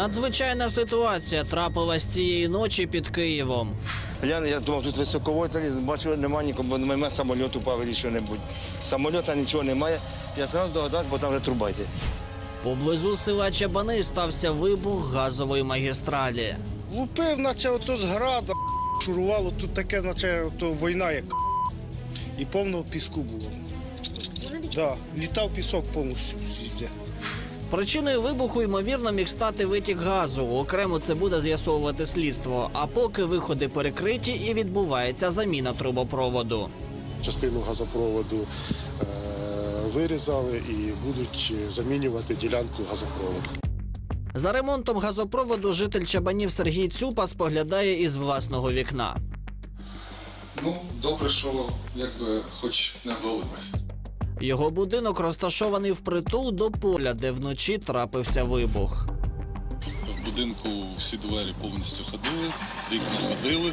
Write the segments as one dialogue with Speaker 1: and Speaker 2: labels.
Speaker 1: Надзвичайна ситуація трапилась цієї ночі під Києвом.
Speaker 2: Я, я думав, тут високовольтний, бачу, немає нікого, бо мене самоліт упав і що-небудь. Самольота нічого немає. Я зразу догадався, бо там вже труба йде.
Speaker 1: Поблизу села Чабани стався вибух газової магістралі.
Speaker 3: Лупив, наче ото з града, шурувало, тут таке, наче ото війна як. І повно піску було. Да, літав пісок повністю везде.
Speaker 1: Причиною вибуху ймовірно міг стати витік газу. Окремо це буде з'ясовувати слідство. А поки виходи перекриті і відбувається заміна трубопроводу.
Speaker 4: частину газопроводу е, вирізали і будуть замінювати ділянку газопроводу.
Speaker 1: За ремонтом газопроводу житель Чабанів Сергій Цюпа споглядає із власного вікна.
Speaker 5: Ну, добре, що якби хоч не ввалилось.
Speaker 1: Його будинок розташований впритул до поля, де вночі трапився вибух.
Speaker 5: В будинку всі двері повністю ходили, вікна ходили.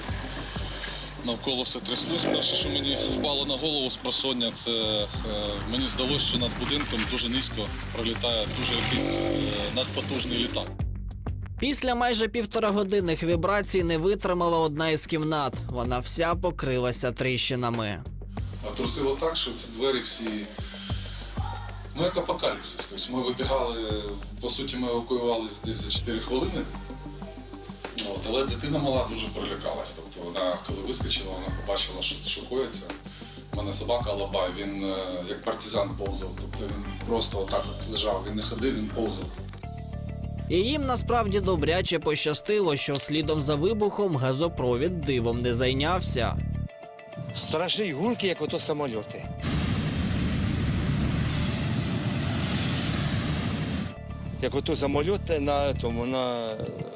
Speaker 5: Навколо все тряслось. Перше, що мені впало на голову з просоння, це е, мені здалося, що над будинком дуже низько пролітає дуже якийсь е, надпотужний літак.
Speaker 1: Після майже півторагодинних вібрацій не витримала одна із кімнат. Вона вся покрилася тріщинами.
Speaker 5: А трусило так, що ці двері всі. Ну, як апокаліпсис. Тобто ми вибігали, по суті, ми евакуювалися десь за 4 хвилини. От, але дитина мала дуже прилякалась. Тобто вона, коли вискочила, вона побачила, що, коїться. У мене собака Алабай, він е, як партизан повзав. Тобто він просто отак от лежав, він не ходив, він повзав.
Speaker 1: І їм насправді добряче пощастило, що слідом за вибухом газопровід дивом не зайнявся.
Speaker 2: Страшні гулки, як ото самольоти. Як ото самоліт на тому на,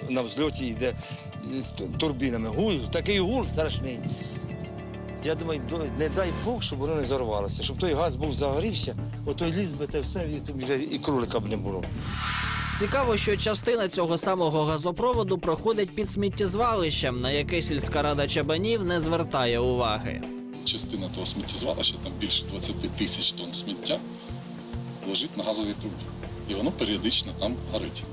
Speaker 2: на взльоті йде з турбінами. Гул, такий гул страшний. Я думаю, не дай Бог, щоб воно не зорвалося, щоб той газ був загорівся, ото ліс би те все, і і кролика б не було.
Speaker 1: Цікаво, що частина цього самого газопроводу проходить під сміттєзвалищем, на яке сільська рада Чабанів не звертає уваги.
Speaker 5: Частина того сміттєзвалища, там більше 20 тисяч тонн сміття, лежить на газовій трубі. І воно періодично там горить.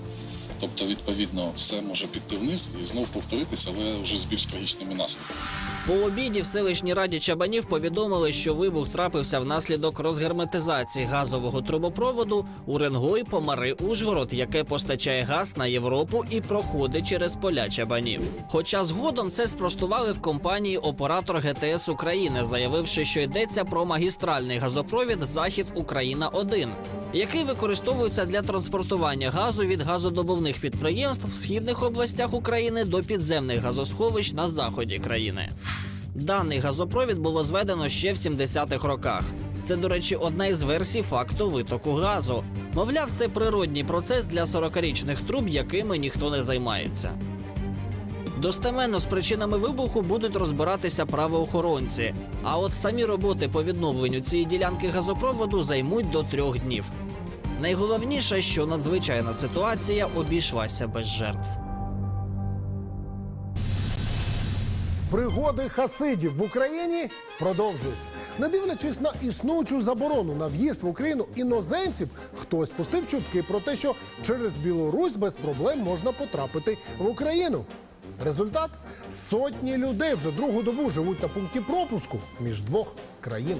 Speaker 5: Тобто, відповідно, все може піти вниз і знову повторитися, але вже з більш трагічними наслідками.
Speaker 1: По обіді в селищній раді Чабанів повідомили, що вибух трапився внаслідок розгерметизації газового трубопроводу Уренгой Помари Ужгород, яке постачає газ на Європу і проходить через поля Чабанів. Хоча згодом це спростували в компанії оператор ГТС України, заявивши, що йдеться про магістральний газопровід Захід Україна 1 який використовується для транспортування газу від газодобувних підприємств в східних областях України до підземних газосховищ на заході країни. Даний газопровід було зведено ще в 70-х роках. Це, до речі, одна із версій факту витоку газу. Мовляв, це природній процес для 40-річних труб, якими ніхто не займається. Достеменно з причинами вибуху будуть розбиратися правоохоронці. А от самі роботи по відновленню цієї ділянки газопроводу займуть до трьох днів. Найголовніше, що надзвичайна ситуація обійшлася без жертв.
Speaker 6: Пригоди хасидів в Україні продовжуються. Не дивлячись на існуючу заборону на в'їзд в Україну іноземців, хтось пустив чутки про те, що через Білорусь без проблем можна потрапити в Україну. Результат сотні людей вже другу добу живуть на пункті пропуску між двох країн.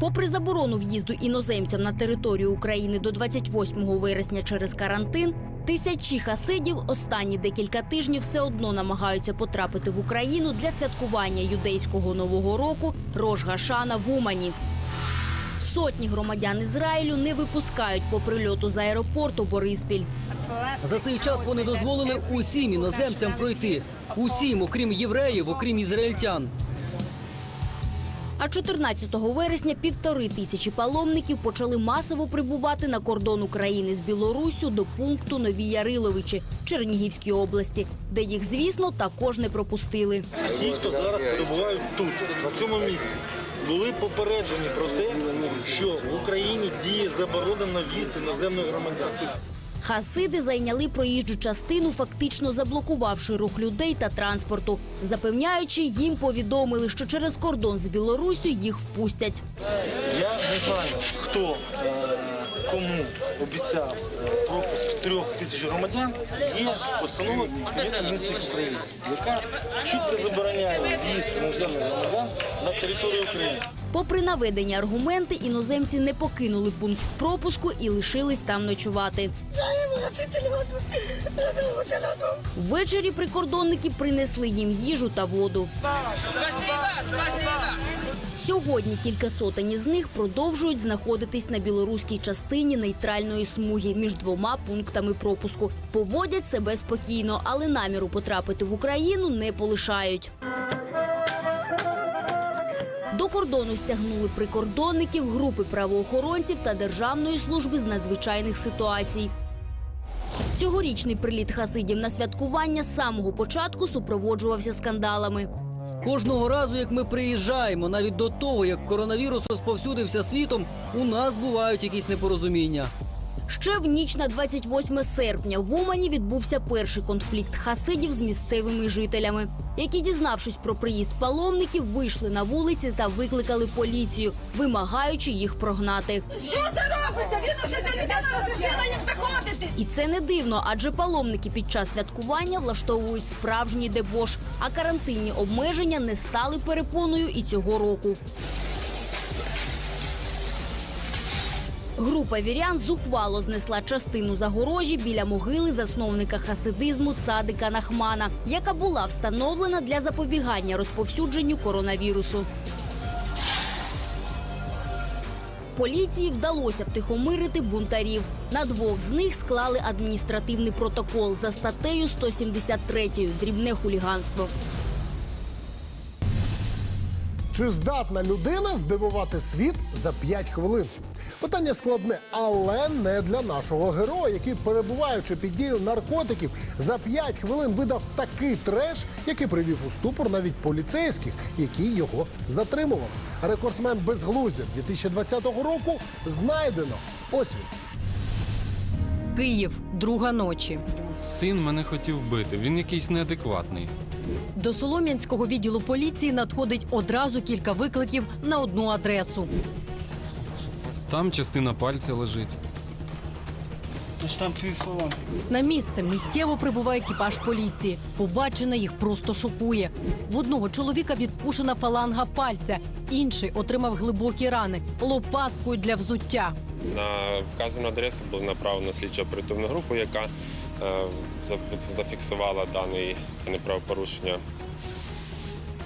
Speaker 7: Попри заборону в'їзду іноземцям на територію України до 28 вересня через карантин, тисячі хасидів останні декілька тижнів все одно намагаються потрапити в Україну для святкування юдейського нового року Рож Гашана в Умані. Сотні громадян Ізраїлю не випускають по прильоту з аеропорту Бориспіль.
Speaker 8: За цей час вони дозволили усім іноземцям пройти. Усім, окрім євреїв, окрім ізраїльтян.
Speaker 7: А 14 вересня півтори тисячі паломників почали масово прибувати на кордон України з Білоруссю до пункту Нові Яриловичі Чернігівській області, де їх, звісно, також не пропустили.
Speaker 3: Всі, хто зараз перебувають тут, на цьому місці, були попереджені про те, що в Україні діє заборона на в'їзд іноземних громадян.
Speaker 7: Хасиди зайняли проїжджу частину, фактично заблокувавши рух людей та транспорту. Запевняючи, їм повідомили, що через кордон з Білоруссю їх впустять.
Speaker 3: Я не знаю, хто е, кому обіцяв е, пропуск трьох тисяч громадян, є постанова Кабінету України, яка чітко забороняє в'їзд іноземних громадян на територію України.
Speaker 7: Попри наведені аргументи, іноземці не покинули пункт пропуску і лишились там ночувати. Ввечері прикордонники принесли їм їжу та воду. Сьогодні кілька сотень із них продовжують знаходитись на білоруській частині нейтральної смуги між двома пунктами пропуску. Поводять себе спокійно, але наміру потрапити в Україну не полишають. До кордону стягнули прикордонників, групи правоохоронців та Державної служби з надзвичайних ситуацій. Цьогорічний приліт хасидів на святкування з самого початку супроводжувався скандалами.
Speaker 8: Кожного разу, як ми приїжджаємо, навіть до того, як коронавірус розповсюдився світом, у нас бувають якісь непорозуміння.
Speaker 7: Ще в ніч на 28 серпня в Умані відбувся перший конфлікт хасидів з місцевими жителями, які, дізнавшись про приїзд паломників, вийшли на вулиці та викликали поліцію, вимагаючи їх прогнати.
Speaker 9: Що це робиться? Заходити.
Speaker 7: І це не дивно, адже паломники під час святкування влаштовують справжній дебош, а карантинні обмеження не стали перепоною і цього року. Група вірян зухвало знесла частину загорожі біля могили засновника хасидизму Цадика Нахмана, яка була встановлена для запобігання розповсюдженню коронавірусу. Поліції вдалося втихомирити бунтарів. На двох з них склали адміністративний протокол за статтею 173 дрібне хуліганство.
Speaker 6: Чи здатна людина здивувати світ за 5 хвилин? Питання складне, але не для нашого героя, який, перебуваючи під дією наркотиків, за 5 хвилин видав такий треш, який привів у ступор навіть поліцейських, які його затримували. Рекордсмен безглуздя 2020 року знайдено. Ось він.
Speaker 10: Київ, друга ночі.
Speaker 11: Син мене хотів вбити. Він якийсь неадекватний.
Speaker 10: До Солом'янського відділу поліції надходить одразу кілька викликів на одну адресу.
Speaker 11: Там частина пальця лежить.
Speaker 10: На місце миттєво прибуває екіпаж поліції. Побачене їх просто шокує. В одного чоловіка відпушена фаланга пальця, інший отримав глибокі рани лопаткою для взуття.
Speaker 12: На вказану адресу була направлена слідчо оперативна група, яка зафіксувала дане правопорушення.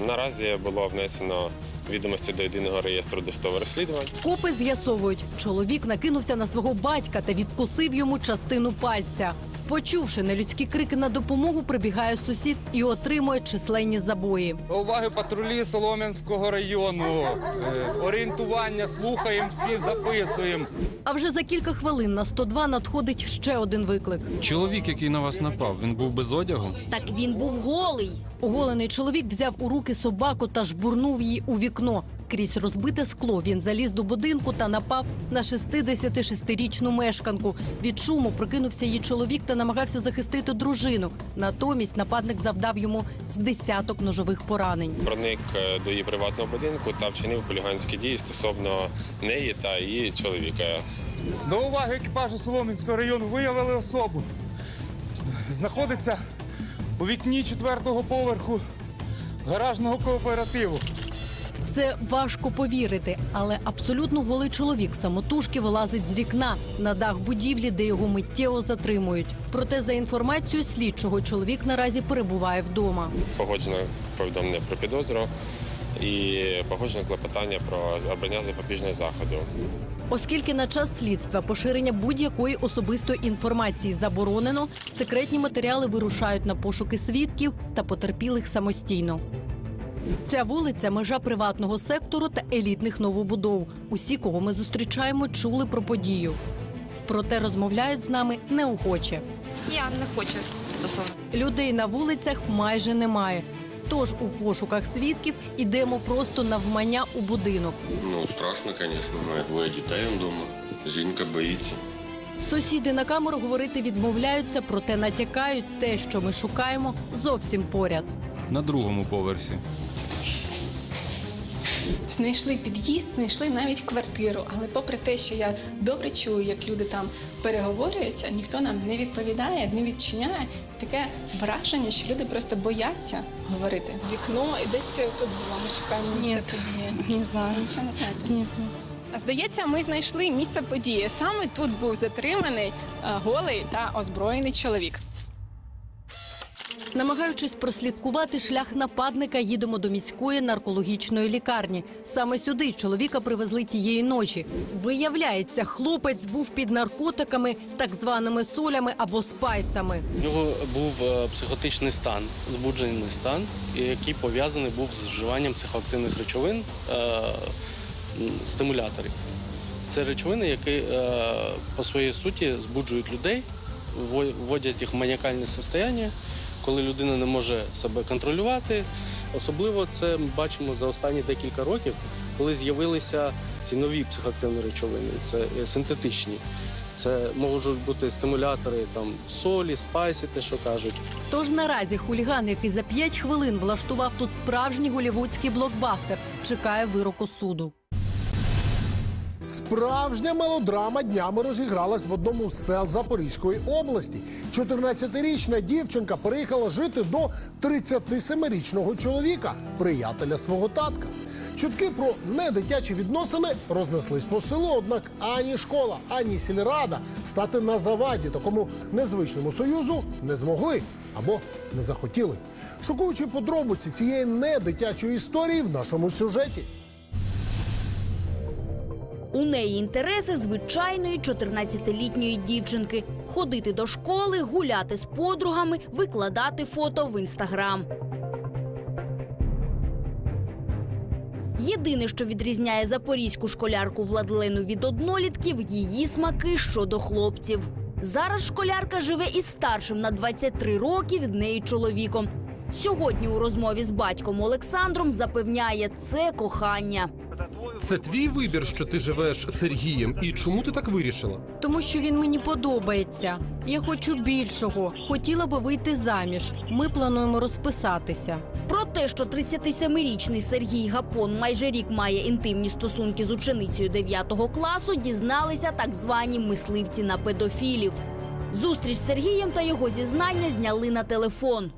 Speaker 12: Наразі було внесено відомості до єдиного реєстру досудових розслідувань.
Speaker 10: Копи з'ясовують, чоловік накинувся на свого батька та відкусив йому частину пальця. Почувши нелюдські крики на допомогу, прибігає сусід і отримує численні забої.
Speaker 13: Уваги патрулі Солом'янського району. Е, Орієнтування слухаємо, всі записуємо.
Speaker 10: А вже за кілька хвилин на 102 надходить ще один виклик.
Speaker 11: Чоловік, який на вас напав, він був без одягу.
Speaker 7: Так він був голий.
Speaker 10: Оголений чоловік взяв у руки собаку та жбурнув її у вікно. Крізь розбите скло він заліз до будинку та напав на 66-річну мешканку. Від шуму прикинувся її чоловік та намагався захистити дружину. Натомість нападник завдав йому з десяток ножових поранень.
Speaker 12: Проник е, до її приватного будинку та вчинив хуліганські дії стосовно неї та її чоловіка.
Speaker 13: До уваги екіпажу Солом'янського району виявили особу. Знаходиться у вікні четвертого поверху гаражного кооперативу.
Speaker 10: Це важко повірити, але абсолютно голий чоловік самотужки вилазить з вікна на дах будівлі, де його миттєво затримують. Проте, за інформацією слідчого, чоловік наразі перебуває вдома.
Speaker 12: Погоджено повідомлення про підозру і погоджено клопотання про обрання запобіжного заходу.
Speaker 10: Оскільки на час слідства поширення будь-якої особистої інформації заборонено, секретні матеріали вирушають на пошуки свідків та потерпілих самостійно. Ця вулиця межа приватного сектору та елітних новобудов. Усі, кого ми зустрічаємо, чули про подію. Проте розмовляють з нами неохоче.
Speaker 9: Я не хочу стосовно.
Speaker 10: Людей на вулицях майже немає. Тож у пошуках свідків ідемо просто навмання у будинок.
Speaker 12: Ну, страшно, звісно, має двоє дітей вдома. Жінка боїться.
Speaker 10: Сусіди на камеру говорити відмовляються, проте натякають те, що ми шукаємо, зовсім поряд.
Speaker 11: На другому поверсі.
Speaker 14: Знайшли під'їзд, знайшли навіть квартиру. Але попри те, що я добре чую, як люди там переговорюються, ніхто нам не відповідає, не відчиняє. Таке враження, що люди просто бояться говорити. Вікно і десь це тут було. Ми шукаємо місце події.
Speaker 15: Не знаю.
Speaker 14: Нічого не знаєте.
Speaker 15: Ні.
Speaker 14: А Здається, ми знайшли місце події. Саме тут був затриманий е, голий та озброєний чоловік.
Speaker 10: Намагаючись прослідкувати шлях нападника, їдемо до міської наркологічної лікарні. Саме сюди чоловіка привезли тієї ночі. Виявляється, хлопець був під наркотиками, так званими солями або спайсами.
Speaker 16: У нього був е, психотичний стан, збуджений стан, який пов'язаний був з вживанням психоактивних речовин, е, стимуляторів. Це речовини, які е, по своїй суті збуджують людей, вво- вводять їх в маніакальне состояння, коли людина не може себе контролювати. Особливо це ми бачимо за останні декілька років, коли з'явилися ці нові психоактивні речовини, це е, синтетичні. Це можуть бути стимулятори там солі, спайси, те, що кажуть.
Speaker 10: Тож наразі хуліган, який за 5 хвилин влаштував тут справжній голівудський блокбастер, чекає вироку суду.
Speaker 6: Справжня мелодрама днями розігралась в одному з сел Запорізької області. 14-річна дівчинка переїхала жити до 37-річного чоловіка, приятеля свого татка. Чутки про недитячі відносини рознеслись по селу, однак ані школа, ані сільрада стати на заваді такому незвичному союзу не змогли або не захотіли. Шокуючи подробиці цієї недитячої історії в нашому сюжеті.
Speaker 7: У неї інтереси звичайної 14-літньої дівчинки ходити до школи, гуляти з подругами, викладати фото в інстаграм. Єдине, що відрізняє запорізьку школярку Владлену від однолітків, її смаки щодо хлопців. Зараз школярка живе із старшим на 23 роки від неї чоловіком. Сьогодні у розмові з батьком Олександром запевняє це кохання.
Speaker 17: Це твій вибір, що ти живеш з Сергієм, і чому ти так вирішила?
Speaker 10: Тому що він мені подобається. Я хочу більшого. Хотіла би вийти заміж. Ми плануємо розписатися.
Speaker 7: Про те, що 37-річний Сергій Гапон майже рік має інтимні стосунки з ученицею 9 класу, дізналися так звані мисливці на педофілів. Зустріч з Сергієм та його зізнання зняли на телефон.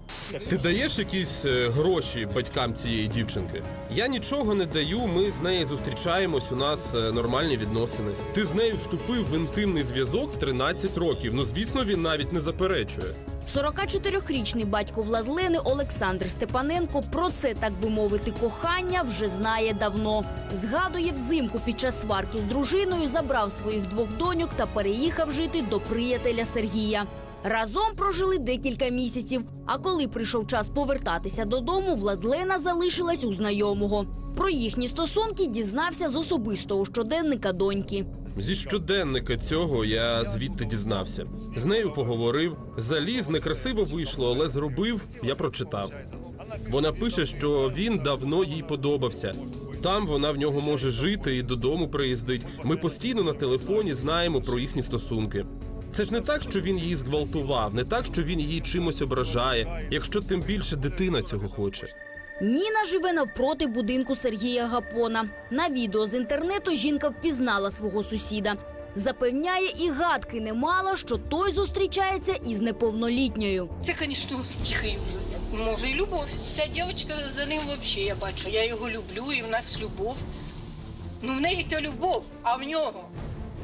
Speaker 17: Ти даєш якісь е, гроші батькам цієї дівчинки? Я нічого не даю. Ми з нею зустрічаємось. У нас е, нормальні відносини. Ти з нею вступив в інтимний зв'язок в 13 років. Ну звісно, він навіть не заперечує.
Speaker 7: 44-річний батько Владлени Олександр Степаненко про це, так би мовити, кохання вже знає давно. Згадує взимку під час сварки з дружиною, забрав своїх двох доньок та переїхав жити до приятеля Сергія. Разом прожили декілька місяців. А коли прийшов час повертатися додому, Владлена залишилась у знайомого. Про їхні стосунки дізнався з особистого щоденника доньки.
Speaker 17: Зі щоденника цього я звідти дізнався. З нею поговорив. Заліз некрасиво вийшло, але зробив. Я прочитав. Вона пише, що він давно їй подобався. Там вона в нього може жити і додому приїздить. Ми постійно на телефоні знаємо про їхні стосунки. Це ж не так, що він її зґвалтував, не так, що він її чимось ображає, якщо тим більше дитина цього хоче.
Speaker 7: Ніна живе навпроти будинку Сергія Гапона. На відео з інтернету жінка впізнала свого сусіда. Запевняє, і гадки не мала, що той зустрічається із неповнолітньою.
Speaker 15: Це, звісно, тихий ужас. Може, і любов. Ця дівчинка за ним взагалі я бачу. Я його люблю, і в нас любов. Ну, в неї то любов, а в нього.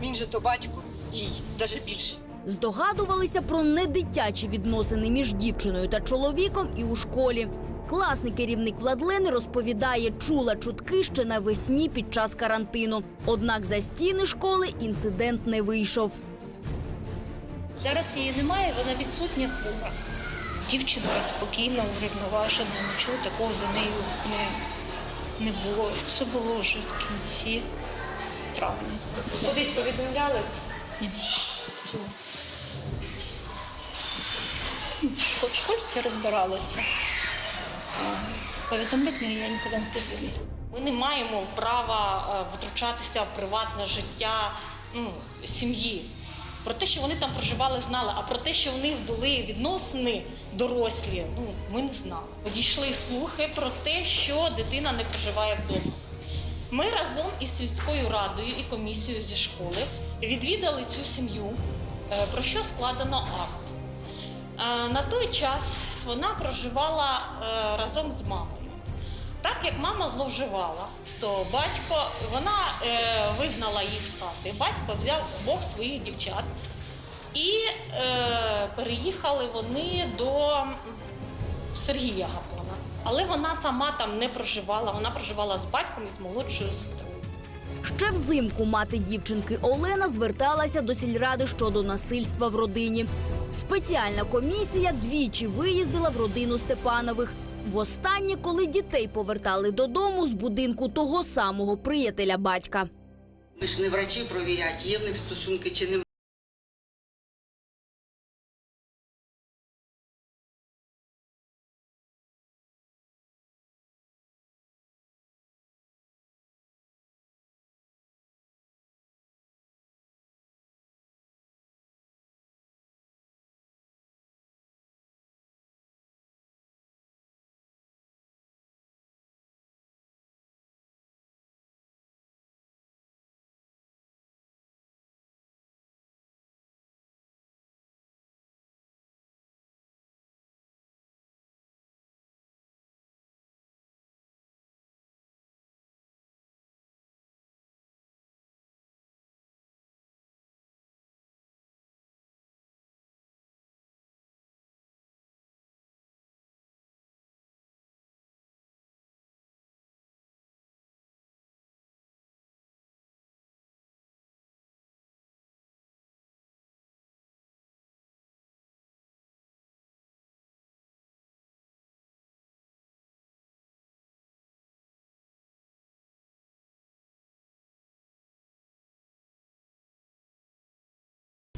Speaker 15: Він же то батько, їй, навіть більше.
Speaker 7: Здогадувалися про недитячі відносини між дівчиною та чоловіком і у школі. Класний керівник Владлени розповідає, чула чутки ще навесні під час карантину. Однак за стіни школи інцидент не вийшов.
Speaker 15: Зараз її немає, вона відсутня хвора. Дівчинка спокійна, врівноважена, нічого такого за нею не, не було. Це було вже в кінці травня. Кудись повідомляли? Ні. Чого? В школі, це розбиралося. Повідомляти я нікуди не піду.
Speaker 18: Ми не маємо права е, втручатися в приватне життя ну, сім'ї. Про те, що вони там проживали, знали, а про те, що в них були відносини дорослі, ну ми не знали. Дійшли слухи про те, що дитина не проживає вдома. Ми разом із сільською радою і комісією зі школи відвідали цю сім'ю, е, про що складено акт. Е, На той час вона проживала е, разом з мамою. Так як мама зловживала, то батько вона вигнала їх з хати. Батько взяв обох своїх дівчат і переїхали вони до Сергія Гаплана. Але вона сама там не проживала, вона проживала з батьком і з молодшою сестрою.
Speaker 7: Ще взимку мати дівчинки Олена зверталася до сільради щодо насильства в родині. Спеціальна комісія двічі виїздила в родину Степанових. Востаннє, коли дітей повертали додому з будинку того самого приятеля батька.
Speaker 19: Ми ж не врачі провірять, є в них стосунки чи немає.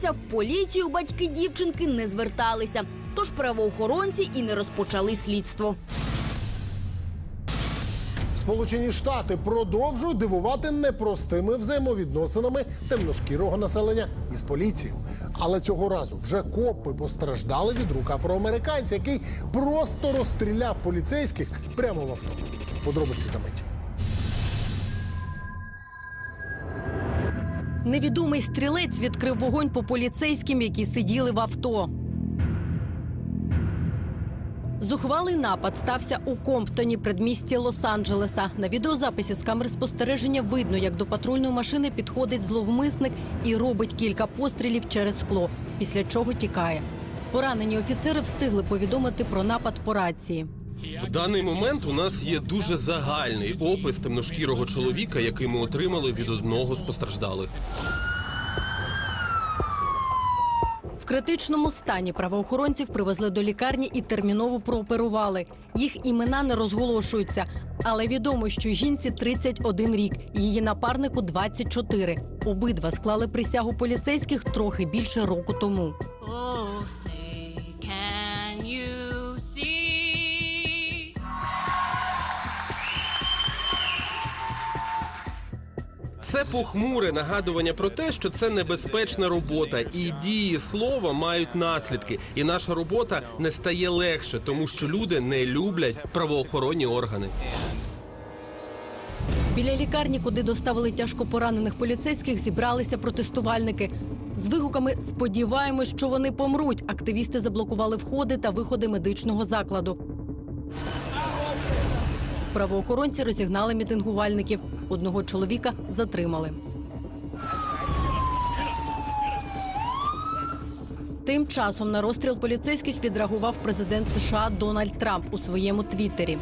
Speaker 7: В поліцію батьки дівчинки не зверталися, тож правоохоронці і не розпочали слідство.
Speaker 6: Сполучені Штати продовжують дивувати непростими взаємовідносинами темношкірого населення із поліцією. Але цього разу вже копи постраждали від рук афроамериканця, який просто розстріляв поліцейських прямо в авто. Подробиці за мить.
Speaker 10: Невідомий стрілець відкрив вогонь по поліцейським, які сиділи в авто. Зухвалий напад стався у Комптоні, предмісті Лос-Анджелеса. На відеозаписі з камер спостереження видно, як до патрульної машини підходить зловмисник і робить кілька пострілів через скло, після чого тікає. Поранені офіцери встигли повідомити про напад по рації.
Speaker 17: В даний момент у нас є дуже загальний опис темношкірого чоловіка, який ми отримали від одного з постраждалих.
Speaker 10: В критичному стані правоохоронців привезли до лікарні і терміново прооперували. Їх імена не розголошуються, але відомо, що жінці 31 рік, її напарнику 24. Обидва склали присягу поліцейських трохи більше року тому.
Speaker 17: Це похмуре нагадування про те, що це небезпечна робота, і дії слова мають наслідки. І наша робота не стає легше, тому що люди не люблять правоохоронні органи.
Speaker 10: Біля лікарні, куди доставили тяжко поранених поліцейських, зібралися протестувальники. З вигуками Сподіваємось, що вони помруть. Активісти заблокували входи та виходи медичного закладу. Правоохоронці розігнали мітингувальників. Одного чоловіка затримали. Тим часом на розстріл поліцейських відреагував президент США Дональд Трамп у своєму твіттері.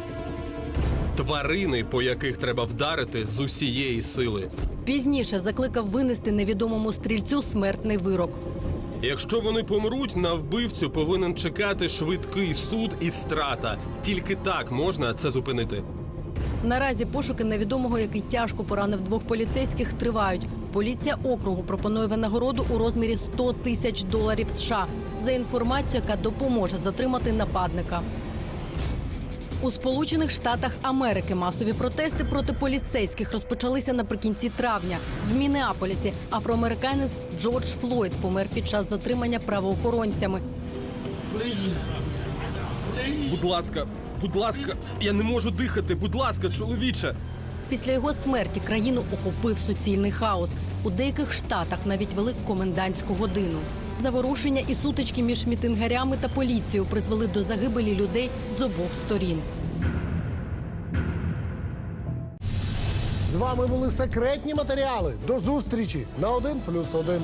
Speaker 17: Тварини, по яких треба вдарити з усієї сили.
Speaker 10: Пізніше закликав винести невідомому стрільцю смертний вирок.
Speaker 17: Якщо вони помруть, на вбивцю повинен чекати швидкий суд і страта. Тільки так можна це зупинити.
Speaker 10: Наразі пошуки невідомого, який тяжко поранив двох поліцейських, тривають. Поліція округу пропонує винагороду у розмірі 100 тисяч доларів США за інформацію, яка допоможе затримати нападника. У Сполучених Штатах Америки масові протести проти поліцейських розпочалися наприкінці травня. В Мінеаполісі афроамериканець Джордж Флойд помер під час затримання правоохоронцями.
Speaker 17: Будь ласка, будь ласка, я не можу дихати. Будь ласка, чоловіче.
Speaker 10: Після його смерті країну охопив суцільний хаос. У деяких штатах навіть вели комендантську годину. Заворушення і сутички між мітингарями та поліцією призвели до загибелі людей з обох сторін.
Speaker 6: З вами були секретні матеріали. До зустрічі на 1+,1.